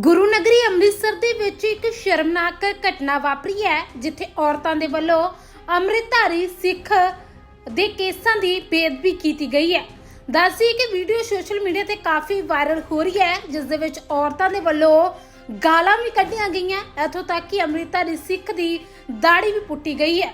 ਗੁਰੂ ਨਗਰੀ ਅੰਮ੍ਰਿਤਸਰ ਦੇ ਵਿੱਚ ਇੱਕ ਸ਼ਰਮਨਾਕ ਘਟਨਾ ਵਾਪਰੀ ਹੈ, ਜਿੱਥੇ ਔਰਤਾਂ ਦੇ ਵੱਲੋਂ ਅੰਮ੍ਰਿਤਧਾਰੀ ਸਿੱਖ ਦੇ ਕੇਸਾਂ ਦੀ ਬੇਅਦਬੀ ਕੀਤੀ ਗਈ ਹੈ। ਦੱਸੀ ਕਿ ਵੀਡੀਓ ਸੋਸ਼ਲ ਮੀਡੀਆ ਤੇ ਕਾਫੀ ਵਾਇਰਲ ਹੋ ਰਹੀ ਹੈ, ਜਿਸ ਦੇ ਵਿੱਚ ਔਰਤਾਂ ਦੇ ਵੱਲੋਂ ਗਾਲਾਂ ਵੀ ਕੱਢੀਆਂ ਗਈਆਂ, ਇੱਥੋਂ ਤੱਕ ਕਿ ਅੰਮ੍ਰਿਤਧਾਰੀ ਸਿੱਖ ਦੀ ਦਾੜੀ ਵੀ ਪੁੱਟੀ ਗਈ ਹੈ।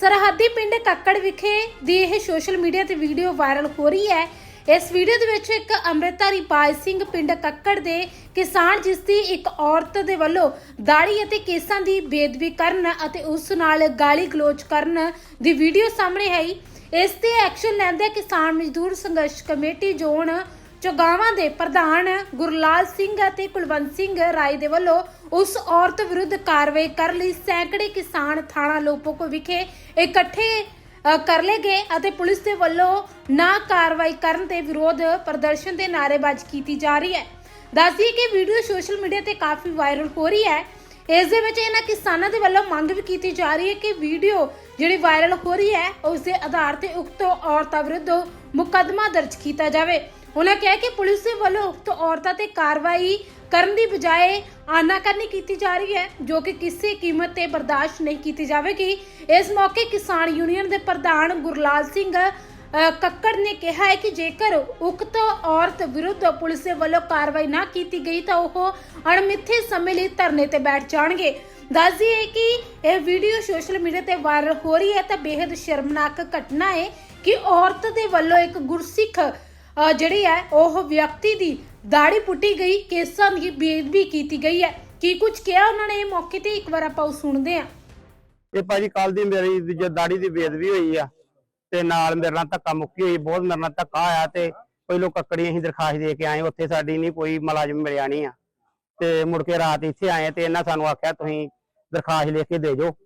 ਸਰਹੱਦੀ ਪਿੰਡ ਕੱਕੜ ਵਿਖੇ ਦੀ ਇਹ ਸੋਸ਼ਲ ਮੀਡੀਆ ਤੇ ਵੀਡੀਓ ਵਾਇਰਲ ਹੋ ਰਹੀ ਹੈ ਇਸ ਵੀਡੀਓ ਦੇ ਵਿੱਚ ਇੱਕ ਅੰਮ੍ਰਿਤਧਾਰੀ ਬਾਜ ਸਿੰਘ ਪਿੰਡ ਕੱਕੜ ਦੇ ਕਿਸਾਨ ਜਿਸ ਦੀ ਇੱਕ ਔਰਤ ਦੇ ਵੱਲੋਂ ਦਾੜੀ ਅਤੇ ਕੇਸਾਂ ਦੀ ਬੇਦਬੀ ਕਰਨ ਅਤੇ ਉਸ ਨਾਲ ਗਾਲੀ ਗਲੋਚ ਕਰਨ ਦੀ ਵੀਡੀਓ ਸਾਹਮਣੇ ਆਈ। ਇਸ ਤੇ ਐਕਸ਼ਨ ਲੈਂਦੇ ਕਿਸਾਨ ਮਜ਼ਦੂਰ ਸੰਘਰਸ਼ ਕਮੇਟੀ ਜ਼ੋਨ ਚੋਗਾਵਾਂ ਦੇ ਪ੍ਰਧਾਨ ਗੁਰਲਾਲ ਸਿੰਘ ਅਤੇ ਕੁਲਵੰਤ ਸਿੰਘ ਰਾਏ ਦੇ ਵੱਲੋਂ ਉਸ ਔਰਤ ਵਿਰੁੱਧ ਕਾਰਵਾਈ ਕਰਨ ਲਈ ਸੈਂਕੜੇ ਕਿਸਾਨ ਥਾਣਾ ਲੋਪੋਕ ਵਿਖੇ ਇਕੱਠੇ ਕਰ ਲਏ ਗਏ ਅਤੇ ਪੁਲਿਸ ਦੇ ਵੱਲੋਂ ਨਾ ਕਾਰਵਾਈ ਕਰਨ ਤੇ ਵਿਰੋਧ ਪ੍ਰਦਰਸ਼ਨ ਤੇ ਨਾਅਰੇਬਾਜ਼ੀ ਕੀਤੀ ਜਾ ਰਹੀ ਹੈ। ਦੱਸਦੀ ਕਿ ਵੀਡੀਓ ਸੋਸ਼ਲ ਮੀਡੀਆ ਤੇ ਕਾਫੀ ਵਾਇਰਲ ਹੋ ਰਹੀ ਹੈ। ਇਸ ਦੇ ਵਿੱਚ ਇਹਨਾਂ ਕਿਸਾਨਾਂ ਦੇ ਵੱਲੋਂ ਮੰਗ ਵੀ ਕੀਤੀ ਜਾ ਰਹੀ ਹੈ ਕਿ ਵੀਡੀਓ ਜਿਹੜੀ ਵਾਇਰਲ ਹੋ ਰਹੀ ਹੈ, ਉਸ ਦੇ ਆਧਾਰ ਤੇ ਉਕਤ ਔਰਤਾਂ ਵਿਰੁੱਧ ਮੁਕੱਦਮਾ ਦਰਜ ਕੀਤਾ ਜਾਵੇ। ਉਹਨਾਂ ਕਿਹਾ ਕਿ ਪੁਲਿਸ ਦੇ ਵੱਲੋਂ ਉਕਤ ਔਰਤਾਂ ਤੇ ਕਾਰਵਾਈ ਕਰਨ ਦੀ ਬਜਾਏ ਆਨਾਕਾਨੀ ਕੀਤੀ ਜਾ ਰਹੀ ਹੈ ਜੋ ਕਿ ਕਿਸੇ ਕੀਮਤ ਤੇ ਬਰਦਾਸ਼ਤ ਨਹੀਂ ਕੀਤੀ ਜਾਵੇਗੀ। ਇਸ ਮੌਕੇ ਕਿਸਾਨ ਯੂਨੀਅਨ ਦੇ ਪ੍ਰਧਾਨ ਗੁਰਲਾਲ ਸਿੰਘ ਅ, ਕੱਕੜ ਨੇ ਕਿਹਾ ਹੈ ਕਿ ਜੇਕਰ ਉਕਤ ਔਰਤ ਵਿਰੁੱਧ ਪੁਲਿਸ ਦੇ ਵੱਲੋਂ ਕਾਰਵਾਈ ਨਾ ਕੀਤੀ ਗਈ ਤਾਂ ਉਹ ਅਣਮਿੱਥੇ ਸਮੇਂ ਲਈ ਧਰਨੇ ਤੇ ਬੈਠ ਜਾਣਗੇ। ਦੱਸਦੀ ਹੈ ਕਿ ਇਹ ਵੀਡੀਓ ਸੋਸ਼ਲ ਮੀਡੀਆ ਤੇ ਵਾਇਰਲ ਹੋ ਰਹੀ ਹੈ ਤਾਂ ਬੇहद ਸ਼ਰਮਨਾਕ ਘਟਨਾ ਹੈ ਕਿ ਔਰਤ ਦੇ ਵੱਲੋਂ ਇੱਕ ਗੁਰਸਿੱਖ ਜਿਹੜੀ ਹੈ, ਉਹ ਵਿਅਕਤੀ ਦੀ ਦਾੜੀ ਪੁੱਟੀ ਗਈ, ਕੇਸਾਂ ਦੀ ਬੇਦਬੀ ਕੀਤੀ ਗਈ ਹੈ। ਕੀ ਕੁਝ ਕਿਹਾ ਉਹਨਾਂ ਨੇ ਇਹ ਮੌਕੇ ਤੇ? ਇੱਕ ਵਾਰ ਆਪਾਂ ਉਹ ਸੁਣਦੇ ਹਾਂ। ਇਹ ਭਾਜੀ ਕੱਲ ਦੀ ਮੇਰੀ ਦੀ ਦਾੜੀ ਦੀ ਬੇਦਬੀ ਹੋਈ ਆ, ਤੇ ਨਾਲ ਮੇਰੇ ਨਾਲ ਧੱਕਾ ਮੁੱਕੀ ਹੋਈ, ਬਹੁਤ ਮੇਰੇ ਨਾਲ ਧੱਕਾ ਆਇਆ ਤੇ ਪਹਿਲੋਂ ਕੱਕੜੀ ਅਸੀਂ ਦਰਖਾਸਤ ਦੇ ਕੇ ਆਏ, ਉੱਥੇ ਸਾਡੀ ਨਹੀਂ ਕੋਈ ਮੁਲਾਜ਼ਮ ਮਿਲਿਆ ਨਹੀਂ ਆ। ਤੇ ਮੁੜ ਕੇ ਰਾਤ ਇੱਥੇ ਆਏ ਤੇ ਇਹਨਾਂ ਸਾਨੂੰ ਆਖਿਆ, ਤੁਸੀਂ ਦਰਖਾਸਤ ਲਿਖ ਕੇ ਦੇ ਜਾਓ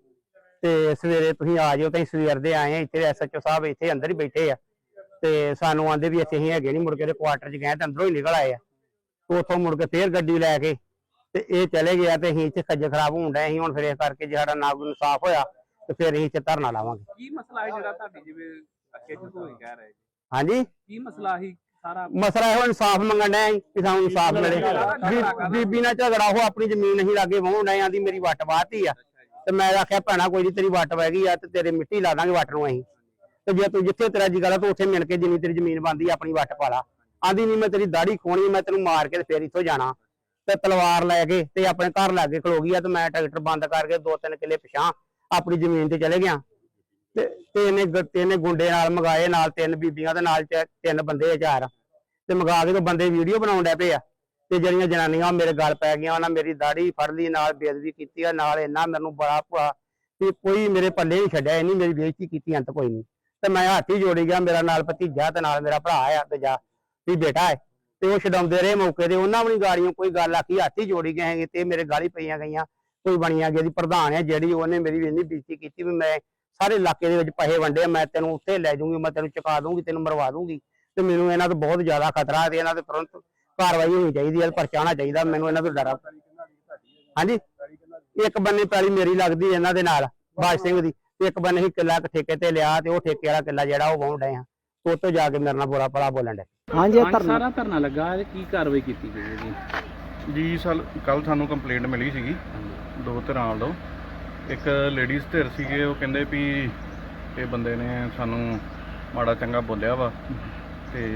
ਤੇ ਸਵੇਰੇ ਤੁਸੀਂ ਆ ਜਾਓ, ਤੇ ਸਵੇਰ ਦੇ ਆਏ ਆ, ਇੱਥੇ ਐਸਐਚਓ ਸਾਹਿਬ ਇੱਥੇ ਅੰਦਰ ਹੀ ਬੈਠੇ ਆ ਤੇ ਸਾਨੂੰ ਆਂਦੇ ਵੀ ਇੱਥੇ ਅਸੀਂ ਹੈਗੇ ਨਹੀਂ ਮੁੜ ਕੇ ਕੁਆਟਰ 'ਚ ਗਏ ਤੇ ਅੰਦਰੋਂ ਹੀ ਨਿਕਲ ਆਏ ਆ। ਉੱਥੋਂ ਮੁੜ ਕੇ ਫੇਰ ਗੱਡੀ ਲੈ ਕੇ ਤੇ ਇਹ ਚਲੇ ਗਿਆ ਤੇ ਅਸੀਂ ਇੱਥੇ ਖੱਜਲ ਖਰਾਬ ਹੋਣ ਡਏ ਅਸੀਂ ਹੁਣ ਫਿਰ ਇਸ ਕਰਕੇ ਜੇ ਸਾਡਾ ਨਾ ਕੋਈ ਇਨਸਾਫ ਹੋਇਆ ਤੇ ਫਿਰ ਅਸੀਂ ਇੱਥੇ ਧਰਨਾ ਲਾਵਾਂਗੇ। ਕੀ ਮਸਲਾ ਹੈ ਜਿਹੜਾ ਤੁਹਾਡੀ ਜਿਵੇਂ ਅੱਗੇ ਹੋਈ ਕਹਿ ਰਹੇ ਜੀ? ਹਾਂਜੀ? ਕੀ ਮਸਲਾ ਹੀ ਸਾਰਾ? ਮਸਲਾ ਇਹੋ ਇਨਸਾਫ ਮੰਗਣ ਡਏ ਅਸੀਂ ਕਿ ਸਾਨੂੰ ਇਨਸਾਫ ਮਿਲੇ। ਬੀ- ਬੀਬੀ ਨਾਲ ਝਗੜਾ ਉਹ ਆਪਣੀ ਜ਼ਮੀਨ ਨਹੀਂ ਲਾਗੇ ਵਾਹੁਣ ਡਏ ਆਂਦੀ ਮੇਰੀ ਵੱਟ ਵਾਹਤੀ ਆ। ਤੇ ਮੈਂ ਆਖਿਆ ਭੈਣਾ ਕੋਈ ਨਹੀਂ ਤੇਰੀ ਵੱਟ ਵਹਿ ਗਈ ਆ ਤੇ ਤੇਰੇ ਮਿੱਟੀ ਲਾ ਦਾਂਗੇ ਵੱਟ ਨੂੰ ਅਸੀਂ। ਤੇ ਜੇ ਤੂੰ ਜਿੱਥੇ ਤੇਰਾ ਜੀ ਕਰਦਾ, ਤੂੰ ਉੱਥੇ ਮਿਲ ਕੇ ਜਿੰਨੀ ਤੇਰੀ ਜ਼ਮੀਨ ਬੰਦੀ ਆਪਣੀ ਵੱਟ ਪਾ ਲਾ। ਆਂਦੀ ਨਹੀਂ ਮੈਂ ਤੇਰੀ ਦਾੜੀ ਖੋਣੀ ਮੈਂ ਤੈਨੂੰ ਮਾਰ ਕੇ ਤੇ ਫੇਰ ਇੱਥੋਂ ਜਾਣਾ। ਤੇ ਤਲਵਾਰ ਲੈ ਕੇ ਤੇ ਆਪਣੇ ਘਰ ਲਾਗੇ ਖਲੋ ਗਈ ਆ ਤੇ ਮੈਂ ਟਰੈਕਟਰ ਬੰਦ ਕਰਕੇ ਦੋ ਤਿੰਨ ਕਿੱਲੇ ਪਿਛਾਂ ਆਪਣੀ ਜ਼ਮੀਨ ਤੇ ਚਲੇ ਗਿਆ। ਤੇ ਤੇ ਇਹਨੇ ਗੁੰਡੇ ਨਾਲ ਮਗਾਏ, ਨਾਲ ਤਿੰਨ ਬੀਬੀਆਂ ਦੇ ਨਾਲ ਤਿੰਨ ਬੰਦੇ ਆ ਚਾਰ ਤੇ ਮਗਾ ਕੇ ਤੇ ਬੰਦੇ ਵੀਡੀਓ ਬਣਾਉਣ ਡੈ ਪਏ ਆ। ਤੇ ਜਿਹੜੀਆਂ ਜਨਾਨੀਆਂ ਮੇਰੇ ਗਲ ਪੈ ਗਈਆਂ, ਉਹਨਾਂ ਮੇਰੀ ਦਾੜੀ ਫੜ ਲਈ, ਨਾਲ ਬੇਇੱਜ਼ਤੀ ਕੀਤੀ ਆ, ਨਾਲ ਇੰਨਾ ਮੈਨੂੰ ਬੜਾ ਭੁਆ ਤੇ ਕੋਈ ਮੇਰੇ ਪੱਲੇ ਨਹੀਂ ਛੱਡਿਆ ਇਹਨੀ ਮੇਰੀ ਬੇਇੱਜ਼ਤੀ ਕੀਤੀ, ਅੰਤ ਕੋਈ ਨਹੀਂ ਤੇ ਮੈਂ ਹੱਥ ਹੀ ਜੋੜੀ ਗਿਆ, ਮੇਰਾ ਨਾਲ ਭਤੀਜਾ ਤੇ ਨਾਲ ਮੇਰਾ ਭਰਾ ਆ ਤੇ ਜਾ, ਵੀ ਬੇਟਾ ਹੈ। ਤੇ ਉਹ ਛਡਾਉਂਦੇ ਰਹੇ ਮੌਕੇ ਤੇ, ਉਹਨਾਂ ਵੀ ਗਾੜੀਆਂ ਕੋਈ ਗੱਲ ਆਖੀ, ਹੱਥ ਜੋੜੀ ਗਏ ਹੈਗੇ ਤੇ ਮੇਰੇ ਗਾਲੀ ਪਈਆਂ ਗਈਆਂ, ਕੋਈ ਬਣੀਆਂ ਗਈ ਦੀ ਪ੍ਰਧਾਨ ਹੈ ਜਿਹੜੀ, ਉਹਨੇ ਮੇਰੀ ਇੰਨੀ ਬੇਇੱਜ਼ਤੀ ਕੀਤੀ ਵੀ ਮੈਂ ਸਾਰੇ ਇਲਾਕੇ ਦੇ ਵਿੱਚ ਪੈਸੇ ਵੰਡੇ ਮੈਂ ਤੈਨੂੰ ਉੱਥੇ ਲੈ ਜਾਊਂਗੀ, ਮੈਂ ਤੈਨੂੰ ਚੁਕਾ ਦੂੰਗੀ ਤੈਨੂੰ ਮਰਵਾ ਦੂੰਗੀ ਤੇ ਮੈਨੂੰ ਇਹਨਾਂ ਤੋਂ ਬਹੁਤ ਜ਼ਿਆਦਾ ਖਤਰਾ ਹੈ ਤੇ ਇਹਨਾਂ ਤੇ ਤੁਰੰਤ ਕਾਰਵਾਈ ਹੋਣੀ ਚਾਹੀਦੀ ਹੈ, ਪਰਚਾ ਚਾਹੀਦਾ, ਮੈਨੂੰ ਇਹਨਾਂ ਤੋਂ ਡਰ। ਹਾਂਜੀ। ਇੱਕ ਬੰਨੇ ਪੈਲੀ ਮੇਰੀ ਲੱਗਦੀ ਇਹਨਾਂ ਦੇ ਨਾਲ, ਬਾਜ ਸਿੰਘ ਦੀ। ਇੱਕ ਬੰਨੇ ਹੀ ਕਿੱਲਾ ਕੁ ਠੇਕੇ ਤੇ ਲਿਆ ਤੇ ਉਹ ਠੇਕੇ ਵਾਲਾ ਕਿੱਲਾ ਜਿਹੜਾ ਉਹ ਡਏ ਆ ਤੇ ਉੱਥੇ ਜਾ ਕੇ ਮੇਰੇ ਨਾਲ ਬੁਰਾ ਭਲਾ ਬੋਲਣ ਡੇ ਹਾਂਜੀ ਇਹ ਧਰਨਾ ਸਾਰਾ ਧਰਨਾ ਲੱਗਾ ਹੈ ਕੀ ਕਾਰਵਾਈ ਕੀਤੀ ਗਈ ਹੈ ਜੀ? ਜੀ ਸਾਲ ਕੱਲ ਸਾਨੂੰ ਕੰਪਲੇਂਟ ਮਿਲੀ ਸੀਗੀ। ਦੋ ਧਿਰਾਂ ਵੱਲੋਂ ਇੱਕ ਲੇਡੀਜ਼ ਧਿਰ ਸੀਗੇ ਉਹ ਕਹਿੰਦੇ ਵੀ ਇਹ ਬੰਦੇ ਨੇ ਸਾਨੂੰ ਮਾੜਾ ਚੰਗਾ ਬੋਲਿਆ ਵਾ। ਤੇ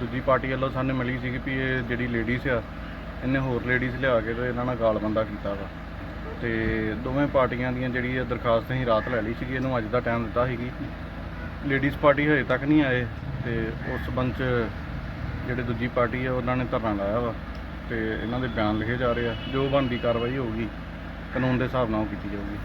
ਦੂਜੀ ਪਾਰਟੀ ਵੱਲੋਂ ਸਾਨੂੰ ਮਿਲੀ ਸੀਗੀ ਵੀ ਇਹ ਜਿਹੜੀ ਲੇਡੀਜ਼ ਆ ਇਹਨੇ ਹੋਰ ਲੇਡੀਜ਼ ਲਿਆ ਕੇ ਤੇ ਇਹਨਾਂ ਨਾਲ ਗਾਲਬੰਦਾ ਕੀਤਾ ਵਾ। ਤੇ ਦੋਵੇਂ ਪਾਰਟੀਆਂ ਦੀਆਂ ਜਿਹੜੀ ਇਹ ਦਰਖਾਸਤ ਅਸੀਂ ਰਾਤ ਲੈ ਲਈ ਸੀਗੀ, ਇਹਨੂੰ ਅੱਜ ਦਾ ਟਾਈਮ ਦਿੱਤਾ ਸੀਗੀ। ਲੇਡੀਜ਼ ਪਾਰਟੀ ਹਜੇ ਤੱਕ ਨਹੀਂ ਆਏ ਤੇ ਉਸ ਸੰਬੰਧ 'ਚ ਜਿਹੜੇ ਦੂਜੀ ਪਾਰਟੀ ਆ, ਉਹਨਾਂ ਨੇ ਧਰਨਾ ਲਾਇਆ ਵਾ ਤੇ ਇਹਨਾਂ ਦੇ ਬਿਆਨ ਲਿਖੇ ਜਾ ਰਹੇ ਆ। ਜੋ ਬਣਦੀ ਕਾਰਵਾਈ ਹੋਊਗੀ, ਕਾਨੂੰਨ ਦੇ ਹਿਸਾਬ ਨਾਲ ਉਹ ਕੀਤੀ ਜਾਊਗੀ।